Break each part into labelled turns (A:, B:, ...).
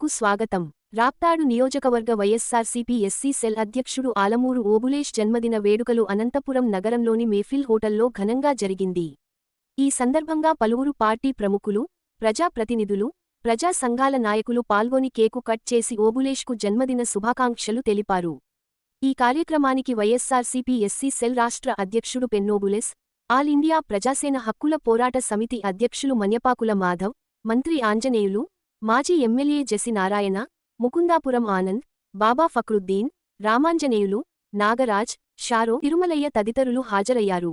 A: కు స్వాగతం. రాప్తాడు నియోజకవర్గ వైఎస్సార్సీపీ ఎస్సీ సెల్ అధ్యక్షుడు ఆలమూరు ఓబులేష్ జన్మదిన వేడుకలు అనంతపురం నగరంలోని మేఫిల్ హోటల్లో ఘనంగా జరిగింది. ఈ సందర్భంగా పలువురు పార్టీ ప్రముఖులు ప్రజాప్రతినిధులు ప్రజా సంఘాల నాయకులు పాల్గొని కేకు కట్ చేసి ఓబులేష్కు జన్మదిన శుభాకాంక్షలు తెలిపారు. ఈ కార్యక్రమానికి వైఎస్సార్సీపీ ఎస్సీ సెల్ రాష్ట్ర అధ్యక్షుడు పెన్నోబులెస్ ఆల్ ఇండియా ప్రజాసేన హక్కుల పోరాట సమితి అధ్యక్షులు మన్యపాకుల మాధవ్ మంత్రి ఆంజనేయులు మాజీ MLA JC Narayana Mukundapuram Anand Baba Fakruddin Ramanjaneyulu Nagaraj sorrow Tirumalayya తదితరులు హాజరయ్యారు.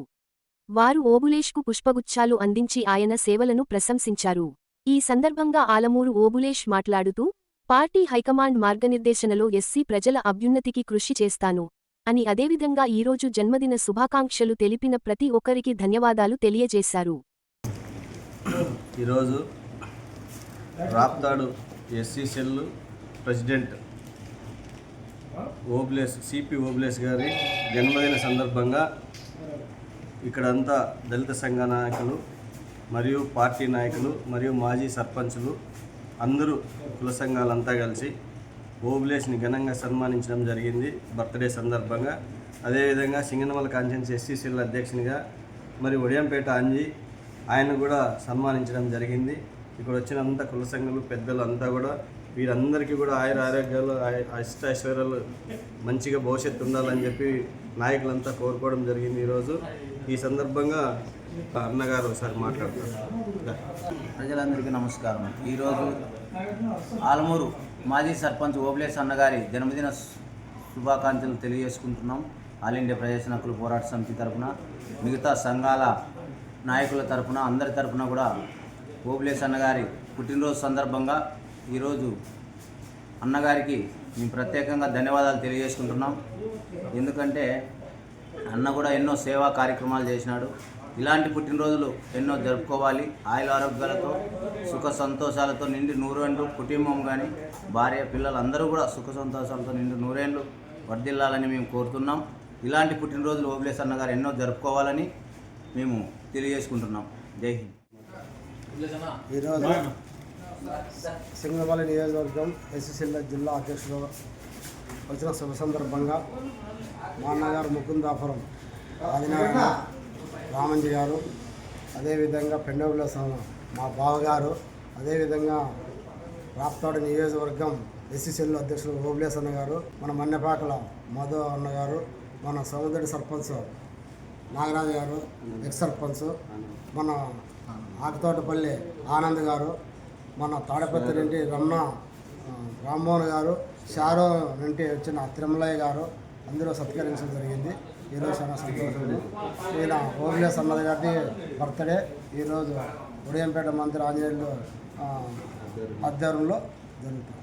A: వారు ఓబులేష్కు పుష్పగుచ్ఛాలు అందించి ఆయన సేవలను ప్రశంసించారు. ఈ సందర్భంగా ఆలమూరు ఓబులేష్ మాట్లాడుతూ పార్టీ హైకమాండ్ మార్గనిర్దేశనలో ఎస్సీ ప్రజల అభ్యున్నతికి కృషి చేస్తాను అని అదేవిధంగా ఈరోజు జన్మదిన శుభాకాంక్షలు తెలిపిన ప్రతి ఒక్కరికి ధన్యవాదాలు తెలియజేశారు.
B: ఈరోజు Raptadu SC cell president Obles CP Obles గారి జన్మదిన సందర్భంగా ఇక్కడంతా దళిత సంఘ నాయకులు మరియు పార్టీ నాయకులు మరియు మాజీ సర్పంచులు అందరూ కుల సంఘాలంతా కలిసి ఓబులేస్ని ఘనంగా సన్మానించడం జరిగింది బర్త్డే సందర్భంగా. అదేవిధంగా సింగనమల కాన్ఫరెన్స్ ఎస్సీసీల అధ్యక్షునిగా మరి ఒడియంపేట అంజి ఆయన కూడా సన్మానించడం జరిగింది. ఇక్కడ వచ్చిన అంత కుల సంఘాలు పెద్దలు అంతా కూడా వీరందరికీ కూడా ఆయుర ఆరోగ్యాలు ఆయ- అష్ట ఐశ్వర్యాలు మంచిగా భవిష్యత్తు ఉండాలని చెప్పి నాయకులంతా కోరుకోవడం జరిగింది ఈరోజు. ఈ సందర్భంగా అన్నగారు ఒకసారి మాట్లాడతారు.
C: ప్రజలందరికీ నమస్కారం. ఈరోజు ఆలమూరు మాజీ సర్పంచ్ ఓబ్లేస్ అన్నగారి జన్మదిన శుభాకాంక్షలు తెలియజేసుకుంటున్నాం. ఆల్ ఇండియా ప్రజాసేన పోరాట సమితి తరఫున మిగతా సంఘాల నాయకుల తరఫున అందరి తరఫున కూడా ఓబ్లేస్ అన్నగారి పుట్టినరోజు సందర్భంగా ఈరోజు అన్నగారికి మేము ప్రత్యేకంగా ధన్యవాదాలు తెలియజేసుకుంటున్నాం. ఎందుకంటే అన్న కూడా ఎన్నో సేవా కార్యక్రమాలు చేసినాడు. ఇలాంటి పుట్టినరోజులు ఎన్నో జరుపుకోవాలి. ఆయుల ఆరోగ్యాలతో సుఖ సంతోషాలతో నిండి నూరేండ్లు కుటుంబం కానీ భార్య పిల్లలు అందరూ కూడా సుఖ సంతోషాలతో నిండి నూరేండ్లు వర్ధిల్లాలని మేము కోరుతున్నాం. ఇలాంటి పుట్టినరోజులు ఓబ్లేస్ అన్నగారు ఎన్నో జరుపుకోవాలని మేము తెలియజేసుకుంటున్నాం. జై హింద్.
D: ఈరోజు సింగనమల నియోజకవర్గం ఎస్ఎస్ఎల్ జిల్లా అధ్యక్షుడు వచ్చిన శుభ సందర్భంగా మా అన్నగారు ముకుందాపురం ఆదినారాయణ రామంజి గారు అదేవిధంగా పెండవుల మా బావగారు అదేవిధంగా రాప్తాడు నియోజకవర్గం ఎస్సీసీఎల్ అధ్యక్షుడు ఓబ్లేస్ అన్న గారు మన మన్నెపాకల మధు అన్న గారు మన సముద్రుడి సర్పంచ్ నాగరాజు గారు ఎక్స్ సర్పంచ్ మన ఆకుతోటపల్లి ఆనంద్ గారు మన తాడపత్రి నుండి రమణ రామ్మోహన్ గారు షారో నుండి వచ్చిన తిరుమలయ్య గారు అందరూ సత్కరించడం జరిగింది. ఈరోజు చాలా సంతోషం. ఈయన ఓబ్లేస్ అన్నది గారి బర్త్డే. ఈరోజు ఉదయంపేట మంత్రి ఆంజనేయులు ఆధ్వర్యంలో జరుగుతుంది.